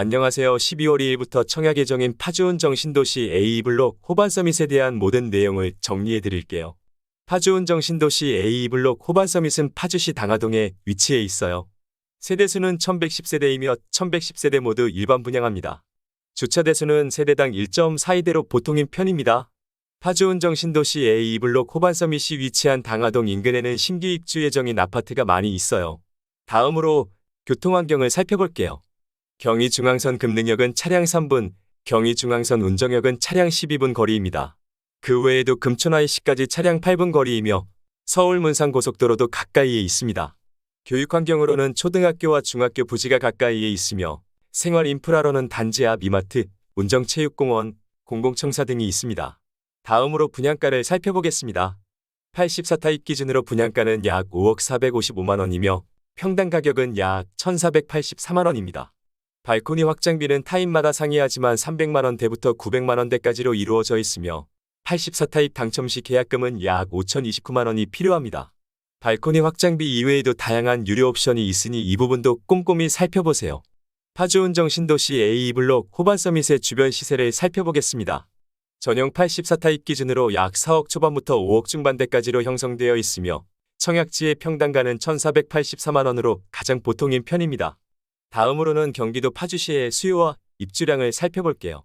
안녕하세요. 12월 2일부터 청약 예정인 파주운 정신도시 A블록 호반 서밋에 대한 모든 내용을 정리해 드릴게요. 파주운 정신도시 A블록 호반 서밋은 파주시 당하동에 위치해 있어요. 세대수는 1110세대이며 1110세대 모두 일반 분양합니다. 주차 대수는 세대당 1.42대로 보통인 편입니다. 파주운 정신도시 A블록 호반 서밋이 위치한 당하동 인근에는 신규 입주 예정인 아파트가 많이 있어요. 다음으로 교통환경을 살펴볼게요. 경의중앙선 금능역은 차량 3분, 경의중앙선 운정역은 차량 12분 거리입니다. 그 외에도 금천 IC까지 차량 8분 거리이며 서울 문산 고속도로도 가까이에 있습니다. 교육 환경으로는 초등학교와 중학교 부지가 가까이에 있으며 생활 인프라로는 단지 앞 이마트, 운정체육공원, 공공청사 등이 있습니다. 다음으로 분양가를 살펴보겠습니다. 84타입 기준으로 분양가는 약 5억 455만 원이며 평당 가격은 약 1,483만 원입니다. 발코니 확장비는 타입마다 상이하지만 300만 원대부터 900만 원대까지로 이루어져 있으며 84타입 당첨 시 계약금은 약 5,029만 원이 필요합니다. 발코니 확장비 이외에도 다양한 유료 옵션이 있으니 이 부분도 꼼꼼히 살펴보세요. 파주운 정 신도시 A블록 호반 서밋의 주변 시세를 살펴보겠습니다. 전용 84타입 기준으로 약 4억 초반부터 5억 중반대까지로 형성되어 있으며 청약지의 평당가는 1,484만 원으로 가장 보통인 편입니다. 다음으로는 경기도 파주시의 수요와 입주량을 살펴볼게요.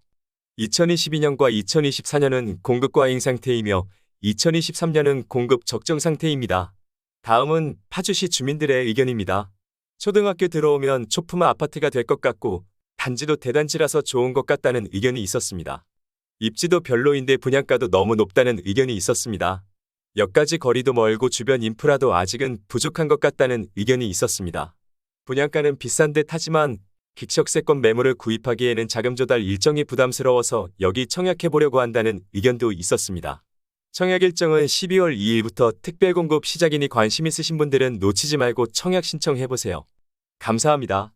2022년과 2024년은 공급 과잉 상태이며 2023년은 공급 적정 상태입니다. 다음은 파주시 주민들의 의견입니다. 초등학교 들어오면 초품화 아파트가 될 것 같고 단지도 대단지라서 좋은 것 같다는 의견이 있었습니다. 입지도 별로인데 분양가도 너무 높다는 의견이 있었습니다. 역까지 거리도 멀고 주변 인프라도 아직은 부족한 것 같다는 의견이 있었습니다. 분양가는 비싼 듯 하지만 객석세권 매물을 구입하기에는 자금 조달 일정이 부담스러워서 여기 청약해보려고 한다는 의견도 있었습니다. 청약 일정은 12월 2일부터 특별 공급 시작이니 관심 있으신 분들은 놓치지 말고 청약 신청해보세요. 감사합니다.